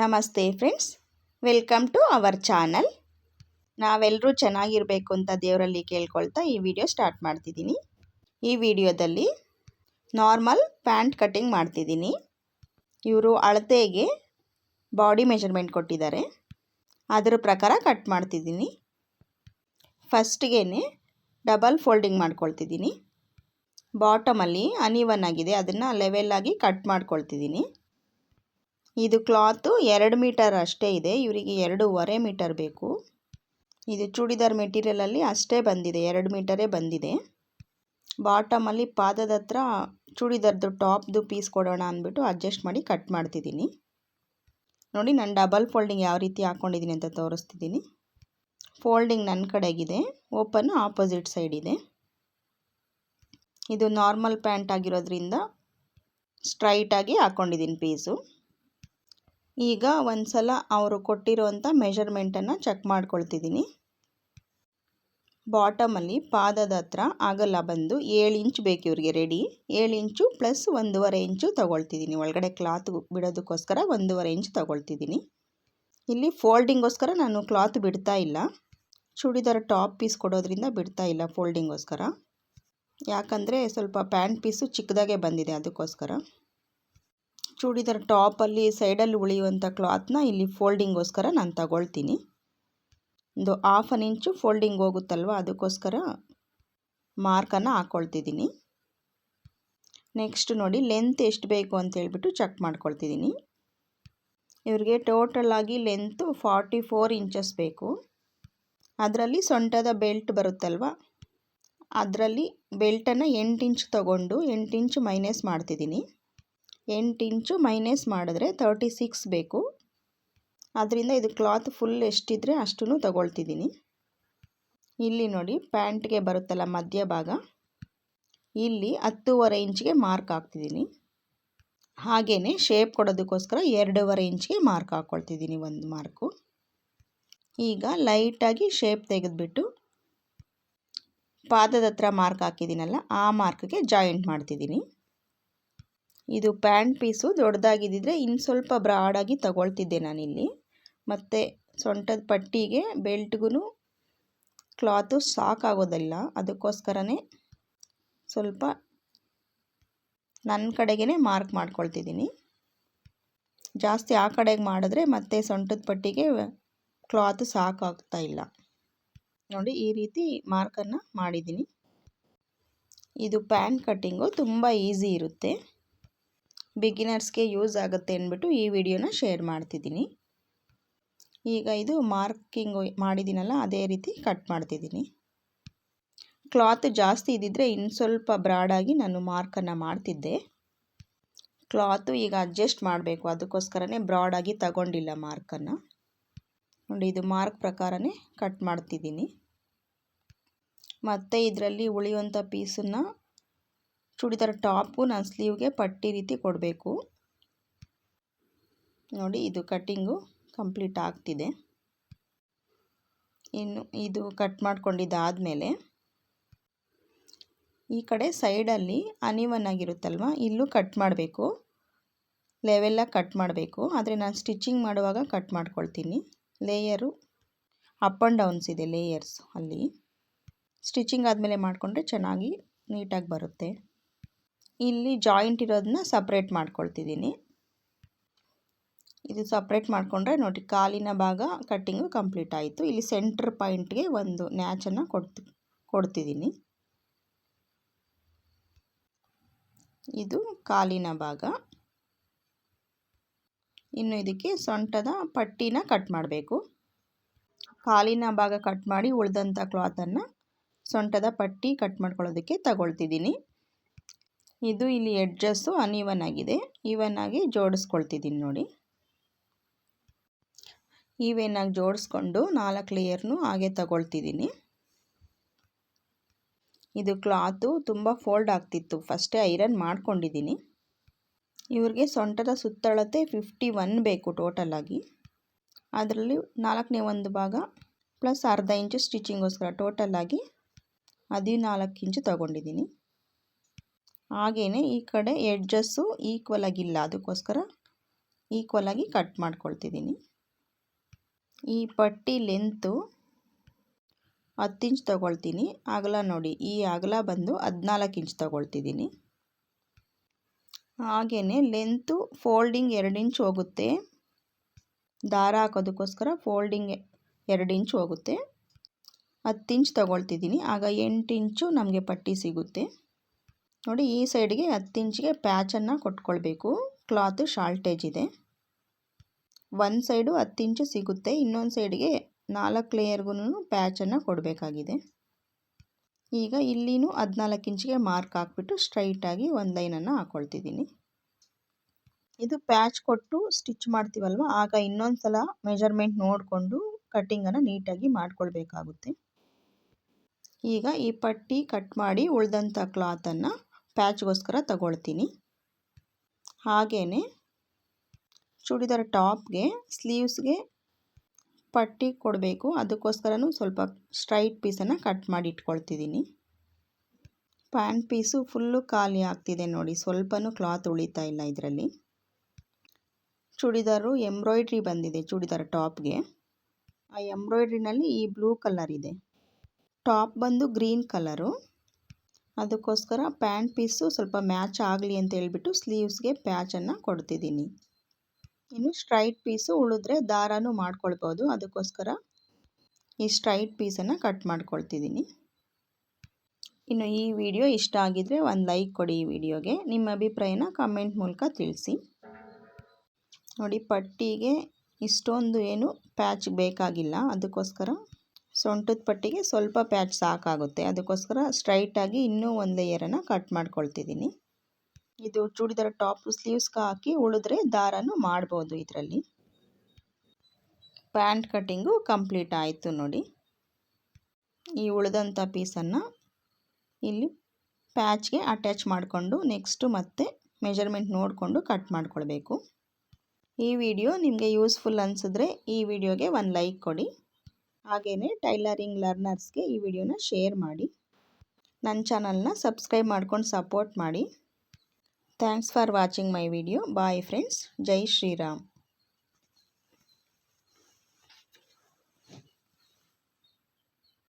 ನಮಸ್ತೆ friends, welcome to our channel. ನಾವೆಲ್ಲರೂ ಚೆನ್ನಾಗಿರಬೇಕು ಅಂತ ದೇವರಲ್ಲಿ ಕೇಳ್ಕೊಳ್ತಾ ಈ ವಿಡಿಯೋ ಸ್ಟಾರ್ಟ್ ಮಾಡ್ತಿದ್ದೀನಿ. ಈ ವಿಡಿಯೋದಲ್ಲಿ ನಾರ್ಮಲ್ ಪ್ಯಾಂಟ್ ಕಟ್ಟಿಂಗ್ ಮಾಡ್ತಿದ್ದೀನಿ. ಇವರು ಅಳತೆಗೆ ಬಾಡಿ ಮೆಜರ್ಮೆಂಟ್ ಕೊಟ್ಟಿದ್ದಾರೆ. ಅದರ ಪ್ರಕಾರ ಕಟ್ ಮಾಡ್ತಿದ್ದೀನಿ. ಫಸ್ಟ್ಗೆ ಡಬಲ್ ಫೋಲ್ಡಿಂಗ್ ಮಾಡ್ಕೊಳ್ತಿದ್ದೀನಿ. ಬಾಟಮಲ್ಲಿ ಅನಿವನ್ ಆಗಿದೆ ಅದನ್ನು ಲೆವೆಲ್ಲಾಗಿ ಕಟ್ ಮಾಡ್ಕೊಳ್ತಿದ್ದೀನಿ. ಇದು ಕ್ಲಾತು ಎರಡು ಮೀಟರ್ ಅಷ್ಟೇ ಇದೆ. ಇವರಿಗೆ ಎರಡೂವರೆ ಮೀಟರ್ ಬೇಕು. ಇದು ಚೂಡಿದಾರ್ ಮೆಟೀರಿಯಲಲ್ಲಿ ಅಷ್ಟೇ ಬಂದಿದೆ. ಎರಡು ಮೀಟರೇ ಬಂದಿದೆ. ಬಾಟಮಲ್ಲಿ ಪಾದದ ಹತ್ರ ಚೂಡಿದಾರ್ದು ಟಾಪ್ದು ಪೀಸ್ ಕೊಡೋಣ ಅಂದ್ಬಿಟ್ಟು ಅಡ್ಜಸ್ಟ್ ಮಾಡಿ ಕಟ್ ಮಾಡ್ತಿದ್ದೀನಿ. ನೋಡಿ ನಾನು ಡಬಲ್ ಫೋಲ್ಡಿಂಗ್ ಯಾವ ರೀತಿ ಹಾಕ್ಕೊಂಡಿದ್ದೀನಿ ಅಂತ ತೋರಿಸ್ತಿದ್ದೀನಿ. ಫೋಲ್ಡಿಂಗ್ ನನ್ನ ಕಡೆಗಿದೆ. ಓಪನ್ ಆಪೋಸಿಟ್ ಸೈಡ್ ಇದೆ. ಇದು ನಾರ್ಮಲ್ ಪ್ಯಾಂಟ್ ಆಗಿರೋದ್ರಿಂದ ಸ್ಟ್ರೈಟಾಗಿ ಹಾಕ್ಕೊಂಡಿದ್ದೀನಿ ಪೀಸು. ಈಗ ಒಂದು ಸಲ ಅವರು ಕೊಟ್ಟಿರುವಂಥ ಮೆಷರ್ಮೆಂಟನ್ನು ಚೆಕ್ ಮಾಡ್ಕೊಳ್ತಿದ್ದೀನಿ. ಬಾಟಮಲ್ಲಿ ಪಾದದ ಹತ್ರ ಆಗಲ್ಲ ಬಂದು ಏಳು ಇಂಚ್ ಬೇಕು ಇವ್ರಿಗೆ ರೆಡಿ. ಏಳು ಇಂಚು ಪ್ಲಸ್ ಒಂದೂವರೆ ಇಂಚು ತೊಗೊಳ್ತಿದ್ದೀನಿ. ಒಳಗಡೆ ಕ್ಲಾತ್ ಬಿಡೋದಕ್ಕೋಸ್ಕರ ಒಂದೂವರೆ ಇಂಚ್ ತೊಗೊಳ್ತಿದ್ದೀನಿ. ಇಲ್ಲಿ ಫೋಲ್ಡಿಂಗೋಸ್ಕರ ನಾನು ಕ್ಲಾತ್ ಬಿಡ್ತಾ ಇಲ್ಲ. ಚೂಡಿದಾರ ಟಾಪ್ ಪೀಸ್ ಕೊಡೋದ್ರಿಂದ ಬಿಡ್ತಾ ಇಲ್ಲ ಫೋಲ್ಡಿಂಗೋಸ್ಕರ ಯಾಕಂದರೆ ಸ್ವಲ್ಪ ಪ್ಯಾಂಟ್ ಪೀಸು ಚಿಕ್ಕದಾಗೆ ಬಂದಿದೆ ಅದಕ್ಕೋಸ್ಕರ. ಚೂಡಿದಾರ್ ಟಾಪಲ್ಲಿ ಸೈಡಲ್ಲಿ ಉಳಿಯುವಂಥ ಕ್ಲಾತ್ನ ಇಲ್ಲಿ ಫೋಲ್ಡಿಂಗೋಸ್ಕರ ನಾನು ತಗೊಳ್ತೀನಿ. ಒಂದು ಹಾಫ್ ಅನ್ ಇಂಚು ಫೋಲ್ಡಿಂಗ್ ಹೋಗುತ್ತಲ್ವ? ಅದಕ್ಕೋಸ್ಕರ ಮಾರ್ಕನ್ನು ಹಾಕ್ಕೊಳ್ತಿದ್ದೀನಿ ನೆಕ್ಸ್ಟ್ ನೋಡಿ ಲೆಂತ್ ಎಷ್ಟು ಬೇಕು ಅಂತ ಹೇಳ್ಬಿಟ್ಟು ಚೆಕ್ ಮಾಡ್ಕೊಳ್ತಿದ್ದೀನಿ. ಇವ್ರಿಗೆ ಟೋಟಲ್ ಆಗಿ ಲೆಂತು ಫಾರ್ಟಿ ಫೋರ್ ಇಂಚಸ್ ಬೇಕು. ಅದರಲ್ಲಿ ಸೊಂಟದ ಬೆಲ್ಟ್ ಬರುತ್ತಲ್ವ? ಅದರಲ್ಲಿ ಬೆಲ್ಟನ್ನು ಎಂಟು ಇಂಚ್ ತಗೊಂಡು ಎಂಟು ಇಂಚ್ ಮೈನಸ್ ಮಾಡ್ತಿದ್ದೀನಿ. ಎಂಟು ಇಂಚು ಮೈನಸ್ ಮಾಡಿದ್ರೆ ತರ್ಟಿ ಸಿಕ್ಸ್ ಬೇಕು. ಅದರಿಂದ ಇದು ಕ್ಲಾತ್ ಫುಲ್ ಎಷ್ಟಿದ್ರೆ ಅಷ್ಟು ತಗೊಳ್ತಿದ್ದೀನಿ. ಇಲ್ಲಿ ನೋಡಿ, ಪ್ಯಾಂಟ್ಗೆ ಬರುತ್ತಲ್ಲ ಮಧ್ಯಭಾಗ ಇಲ್ಲಿ ಹತ್ತೂವರೆ ಇಂಚಿಗೆ ಮಾರ್ಕ್ ಹಾಕ್ತಿದ್ದೀನಿ. ಹಾಗೆಯೇ ಶೇಪ್ ಕೊಡೋದಕ್ಕೋಸ್ಕರ ಎರಡೂವರೆ ಇಂಚಿಗೆ ಮಾರ್ಕ್ ಹಾಕ್ಕೊಳ್ತಿದ್ದೀನಿ ಒಂದು ಮಾರ್ಕು. ಈಗ ಲೈಟಾಗಿ ಶೇಪ್ ತೆಗೆದುಬಿಟ್ಟು ಪಾದದ ಹತ್ರ ಮಾರ್ಕ್ ಹಾಕಿದ್ದೀನಲ್ಲ, ಆ ಮಾರ್ಕ್ಗೆ ಜಾಯಿಂಟ್ ಮಾಡ್ತಿದ್ದೀನಿ. ಇದು ಪ್ಯಾಂಟ್ ಪೀಸು ದೊಡ್ಡದಾಗಿದ್ದಿದ್ರೆ ಇನ್ನು ಸ್ವಲ್ಪ ಬ್ರಾಡಾಗಿ ತಗೊಳ್ತಿದ್ದೆ ನಾನಿಲ್ಲಿ. ಮತ್ತು ಸೊಂಟದ ಪಟ್ಟಿಗೆ ಬೆಲ್ಟ್ಗೂ ಕ್ಲಾತು ಸಾಕಾಗೋದಿಲ್ಲ. ಅದಕ್ಕೋಸ್ಕರನೇ ಸ್ವಲ್ಪ ನನ್ನ ಕಡೆಗೇ ಮಾರ್ಕ್ ಮಾಡ್ಕೊಳ್ತಿದ್ದೀನಿ. ಜಾಸ್ತಿ ಆ ಕಡೆಗೆ ಮಾಡಿದ್ರೆ ಮತ್ತೆ ಸೊಂಟದ ಪಟ್ಟಿಗೆ ಕ್ಲಾತ್ ಸಾಕಾಗ್ತಾ ಇಲ್ಲ. ನೋಡಿ ಈ ರೀತಿ ಮಾರ್ಕನ್ನು ಮಾಡಿದ್ದೀನಿ. ಇದು ಪ್ಯಾಂಟ್ ಕಟ್ಟಿಂಗು ತುಂಬ ಈಸಿ ಇರುತ್ತೆ. ಬಿಗಿನರ್ಸ್ಗೆ ಯೂಸ್ ಆಗುತ್ತೆ ಅಂದ್ಬಿಟ್ಟು ಈ ವಿಡಿಯೋನ ಶೇರ್ ಮಾಡ್ತಿದ್ದೀನಿ. ಈಗ ಇದು ಮಾರ್ಕಿಂಗ್ ಮಾಡಿದ್ದೀನಲ್ಲ, ಅದೇ ರೀತಿ ಕಟ್ ಮಾಡ್ತಿದ್ದೀನಿ. ಕ್ಲಾತ್ ಜಾಸ್ತಿ ಇದ್ದಿದ್ದರೆ ಇನ್ನು ಸ್ವಲ್ಪ ಬ್ರಾಡಾಗಿ ನಾನು ಮಾರ್ಕನ್ನು ಮಾಡ್ತಿದ್ದೆ. ಕ್ಲಾತು ಈಗ ಅಡ್ಜಸ್ಟ್ ಮಾಡಬೇಕು, ಅದಕ್ಕೋಸ್ಕರನೇ ಬ್ರಾಡಾಗಿ ತಗೊಂಡಿಲ್ಲ ಮಾರ್ಕನ್ನು ನೋಡಿ, ಇದು ಮಾರ್ಕ್ ಪ್ರಕಾರನೇ ಕಟ್ ಮಾಡ್ತಿದ್ದೀನಿ. ಮತ್ತು ಇದರಲ್ಲಿ ಉಳಿಯುವಂಥ ಪೀಸನ್ನು ಚೂಡಿದಾರ ಟಾಪು, ನಾನು ಸ್ಲೀವ್ಗೆ ಪಟ್ಟಿ ರೀತಿ ಕೊಡಬೇಕು. ನೋಡಿ, ಇದು ಕಟ್ಟಿಂಗು ಕಂಪ್ಲೀಟ್ ಆಗ್ತಿದೆ. ಇನ್ನು ಇದು ಕಟ್ ಮಾಡ್ಕೊಂಡಿದ್ದಾದಮೇಲೆ ಈ ಕಡೆ ಸೈಡಲ್ಲಿ ಅನಿವನ್ ಆಗಿರುತ್ತಲ್ವ ಇಲ್ಲೂ ಕಟ್ ಮಾಡಬೇಕು. ಲೆವೆಲ್ಲ ಕಟ್ ಮಾಡಬೇಕು. ಆದರೆ ನಾನು ಸ್ಟಿಚಿಂಗ್ ಮಾಡುವಾಗ ಕಟ್ ಮಾಡ್ಕೊಳ್ತೀನಿ. ಲೇಯರು, ಅಪ್ ಆ್ಯಂಡ್ ಡೌನ್ಸ್ ಇದೆ ಲೇಯರ್ಸ್ ಅಲ್ಲಿ. ಸ್ಟಿಚಿಂಗ್ ಆದಮೇಲೆ ಮಾಡಿಕೊಂಡ್ರೆ ಚೆನ್ನಾಗಿ ನೀಟಾಗಿ ಬರುತ್ತೆ. ಇಲ್ಲಿ ಜಾಯಿಂಟ್ ಇರೋದನ್ನ ಸಪ್ರೇಟ್ ಮಾಡ್ಕೊಳ್ತಿದ್ದೀನಿ. ಇದು ಸಪ್ರೇಟ್ ಮಾಡಿಕೊಂಡ್ರೆ ನೋಡಿ ಕಾಲಿನ ಭಾಗ ಕಟ್ಟಿಂಗು ಕಂಪ್ಲೀಟ್ ಆಯಿತು. ಇಲ್ಲಿ ಸೆಂಟ್ರ್ ಪಾಯಿಂಟ್ಗೆ ಒಂದು ನ್ಯಾಚನ್ನು ಕೊಡ್ತಿ, ಕೊಡ್ತಿದ್ದೀನಿ. ಇದು ಕಾಲಿನ ಭಾಗ. ಇನ್ನು ಇದಕ್ಕೆ ಸೊಂಟದ ಪಟ್ಟಿನ ಕಟ್ ಮಾಡಬೇಕು. ಕಾಲಿನ ಭಾಗ ಕಟ್ ಮಾಡಿ ಉಳಿದಂಥ ಕ್ಲಾತನ್ನು ಸೊಂಟದ ಪಟ್ಟಿ ಕಟ್ ಮಾಡ್ಕೊಳ್ಳೋದಕ್ಕೆ ತಗೊಳ್ತಿದ್ದೀನಿ. ಇದು ಇಲ್ಲಿ ಎಡ್ಜಸ್ಸು ಅನ್ಇವನ್ ಆಗಿದೆ ಈವನ್ ಆಗಿ ಜೋಡಿಸ್ಕೊಳ್ತಿದ್ದೀನಿ ನೋಡಿ. ಈವೇನಾಗಿ ಜೋಡಿಸ್ಕೊಂಡು ನಾಲ್ಕು ಲೇಯರ್ನು ಹಾಗೆ ತಗೊಳ್ತಿದ್ದೀನಿ. ಇದು ಕ್ಲಾತು ತುಂಬ ಫೋಲ್ಡ್ ಆಗ್ತಿತ್ತು. ಫಸ್ಟೇ ಐರನ್ ಮಾಡ್ಕೊಂಡಿದ್ದೀನಿ. ಇವ್ರಿಗೆ ಸೊಂಟದ ಸುತ್ತಳತೆ ಫಿಫ್ಟಿ ಒನ್ ಬೇಕು ಟೋಟಲಾಗಿ ಅದರಲ್ಲಿ ನಾಲ್ಕನೇ ಒಂದು ಭಾಗ ಪ್ಲಸ್ ಅರ್ಧ ಇಂಚು ಸ್ಟಿಚಿಂಗೋಸ್ಕರ ಟೋಟಲಾಗಿ ಹದಿನಾಲ್ಕು ಇಂಚು ತಗೊಂಡಿದ್ದೀನಿ. ಹಾಗೆಯೇ ಈ ಕಡೆ ಎಡ್ಜಸ್ಸು ಈಕ್ವಲ್ ಆಗಿಲ್ಲ. ಅದಕ್ಕೋಸ್ಕರ ಈಕ್ವಲಾಗಿ ಕಟ್ ಮಾಡ್ಕೊಳ್ತಿದ್ದೀನಿ. ಈ ಪಟ್ಟಿ ಲೆಂತು ಹತ್ತು ಇಂಚ್ ತೊಗೊಳ್ತೀನಿ. ಅಗಲ ನೋಡಿ, ಈ ಅಗಲ ಬಂದು ಹದಿನಾಲ್ಕು ಇಂಚ್ ತೊಗೊಳ್ತಿದ್ದೀನಿ. ಹಾಗೆಯೇ ಲೆಂತು ಫೋಲ್ಡಿಂಗ್ ಎರಡು ಇಂಚ್ ಹೋಗುತ್ತೆ. ದಾರ ಹಾಕೋದಕ್ಕೋಸ್ಕರ ಫೋಲ್ಡಿಂಗ್ ಎರಡು ಇಂಚ್ ಹೋಗುತ್ತೆ. ಹತ್ತು ಇಂಚ್ ತೊಗೊಳ್ತಿದ್ದೀನಿ. ಆಗ ಎಂಟು ಇಂಚು ನಮಗೆ ಪಟ್ಟಿ ಸಿಗುತ್ತೆ. ನೋಡಿ, ಈ ಸೈಡ್ಗೆ ಹತ್ತು ಇಂಚಿಗೆ ಪ್ಯಾಚನ್ನು ಕೊಟ್ಕೊಳ್ಬೇಕು. ಕ್ಲಾತು ಶಾಲ್ಟೇಜ್ ಇದೆ. ಒಂದು ಸೈಡು ಹತ್ತು ಇಂಚು ಸಿಗುತ್ತೆ, ಇನ್ನೊಂದು ಸೈಡ್ಗೆ ನಾಲ್ಕು ಲೇಯರ್ಗೂ ಪ್ಯಾಚನ್ನು ಕೊಡಬೇಕಾಗಿದೆ. ಈಗ ಇಲ್ಲಿನೂ ಹದಿನಾಲ್ಕು ಇಂಚಿಗೆ ಮಾರ್ಕ್ ಹಾಕ್ಬಿಟ್ಟು ಸ್ಟ್ರೈಟಾಗಿ ಒಂದು ಲೈನನ್ನು ಹಾಕ್ಕೊಳ್ತಿದ್ದೀನಿ ಇದು ಪ್ಯಾಚ್ ಕೊಟ್ಟು ಸ್ಟಿಚ್ ಮಾಡ್ತೀವಲ್ವ, ಆಗ ಇನ್ನೊಂದು ಸಲ ಮೆಜರ್ಮೆಂಟ್ ನೋಡಿಕೊಂಡು ಕಟ್ಟಿಂಗನ್ನು ನೀಟಾಗಿ ಮಾಡಿಕೊಳ್ಬೇಕಾಗುತ್ತೆ. ಈಗ ಈ ಪಟ್ಟಿ ಕಟ್ ಮಾಡಿ ಉಳಿದಂಥ ಕ್ಲಾತನ್ನು ಪ್ಯಾಚ್ಗೋಸ್ಕರ ತಗೊಳ್ತೀನಿ. ಹಾಗೇ ಚೂಡಿದಾರ ಟಾಪ್ಗೆ, ಸ್ಲೀವ್ಸ್ಗೆ ಪಟ್ಟಿ ಕೊಡಬೇಕು. ಅದಕ್ಕೋಸ್ಕರನೂ ಸ್ವಲ್ಪ ಸ್ಟ್ರೈಟ್ ಪೀಸನ್ನು ಕಟ್ ಮಾಡಿ ಇಟ್ಕೊಳ್ತಿದ್ದೀನಿ. ಪ್ಯಾಂಟ್ ಪೀಸು ಫುಲ್ಲು ಖಾಲಿ ಆಗ್ತಿದೆ ನೋಡಿ, ಸ್ವಲ್ಪನೂ ಕ್ಲಾತ್ ಉಳಿತಾ ಇಲ್ಲ ಇದರಲ್ಲಿ. ಚೂಡಿದಾರು ಎಂಬ್ರಾಯ್ಡ್ರಿ ಬಂದಿದೆ ಚೂಡಿದಾರ ಟಾಪ್ಗೆ. ಆ ಎಂಬ್ರಾಯ್ಡ್ರಿನಲ್ಲಿ ಈ ಬ್ಲೂ ಕಲರ್ ಇದೆ. ಟಾಪ್ ಬಂದು ಗ್ರೀನ್ ಕಲರು. ಅದಕ್ಕೋಸ್ಕರ ಪ್ಯಾಂಟ್ ಪೀಸು ಸ್ವಲ್ಪ ಮ್ಯಾಚ್ ಆಗಲಿ ಅಂತ ಹೇಳ್ಬಿಟ್ಟು ಸ್ಲೀವ್ಸ್ಗೆ ಪ್ಯಾಚನ್ನು ಕೊಡ್ತಿದ್ದೀನಿ. ಇನ್ನು ಸ್ಟ್ರೈಟ್ ಪೀಸು ಉಳಿದ್ರೆ ದಾರನೂ ಮಾಡ್ಕೊಳ್ಬೋದು. ಅದಕ್ಕೋಸ್ಕರ ಈ ಸ್ಟ್ರೈಟ್ ಪೀಸನ್ನು ಕಟ್ ಮಾಡ್ಕೊಳ್ತಿದ್ದೀನಿ. ಇನ್ನು ಈ ವಿಡಿಯೋ ಇಷ್ಟ ಆಗಿದರೆ ಒಂದು ಲೈಕ್ ಕೊಡಿ ಈ ವಿಡಿಯೋಗೆ. ನಿಮ್ಮ ಅಭಿಪ್ರಾಯನ ಕಮೆಂಟ್ ಮೂಲಕ ತಿಳಿಸಿ. ನೋಡಿ, ಪಟ್ಟಿಗೆ ಇಷ್ಟೊಂದು ಏನು ಪ್ಯಾಚ್ ಬೇಕಾಗಿಲ್ಲ. ಅದಕ್ಕೋಸ್ಕರ ಸೊಂಟದ ಪಟ್ಟಿಗೆ ಸ್ವಲ್ಪ ಪ್ಯಾಚ್ ಸಾಕಾಗುತ್ತೆ. ಅದಕ್ಕೋಸ್ಕರ ಸ್ಟ್ರೈಟಾಗಿ ಇನ್ನೂ ಒಂದು ಲೇಯರನ್ನು ಕಟ್ ಮಾಡ್ಕೊಳ್ತಿದ್ದೀನಿ. ಇದು ಚೂಡಿದಾರ ಟಾಪ್ ಸ್ಲೀವ್ಸ್ಗೆ ಹಾಕಿ ಉಳಿದ್ರೆ ದಾರನೂ ಮಾಡ್ಬೋದು ಇದರಲ್ಲಿ. ಪ್ಯಾಂಟ್ ಕಟ್ಟಿಂಗು ಕಂಪ್ಲೀಟ್ ಆಯಿತು ನೋಡಿ. ಈ ಉಳಿದಂಥ ಪೀಸನ್ನು ಇಲ್ಲಿ ಪ್ಯಾಚ್ಗೆ ಅಟ್ಯಾಚ್ ಮಾಡಿಕೊಂಡು ನೆಕ್ಸ್ಟು ಮತ್ತೆ ಮೆಜರ್ಮೆಂಟ್ ನೋಡಿಕೊಂಡು ಕಟ್ ಮಾಡ್ಕೊಳ್ಬೇಕು. ಈ ವಿಡಿಯೋ ನಿಮಗೆ ಯೂಸ್ಫುಲ್ ಅನಿಸಿದ್ರೆ ಈ ವಿಡಿಯೋಗೆ ಒಂದು ಲೈಕ್ ಕೊಡಿ. ಹಾಗೆಯೇ ಟೈಲರಿಂಗ್ ಲರ್ನರ್ಸ್ಗೆ ಈ ವಿಡಿಯೋನ ಶೇರ್ ಮಾಡಿ. ನನ್ನ ಚಾನಲ್ನ ಸಬ್ಸ್ಕ್ರೈಬ್ ಮಾಡ್ಕೊಂಡು ಸಪೋರ್ಟ್ ಮಾಡಿ. Thanks for watching my video. Bye friends. Jai Shriram.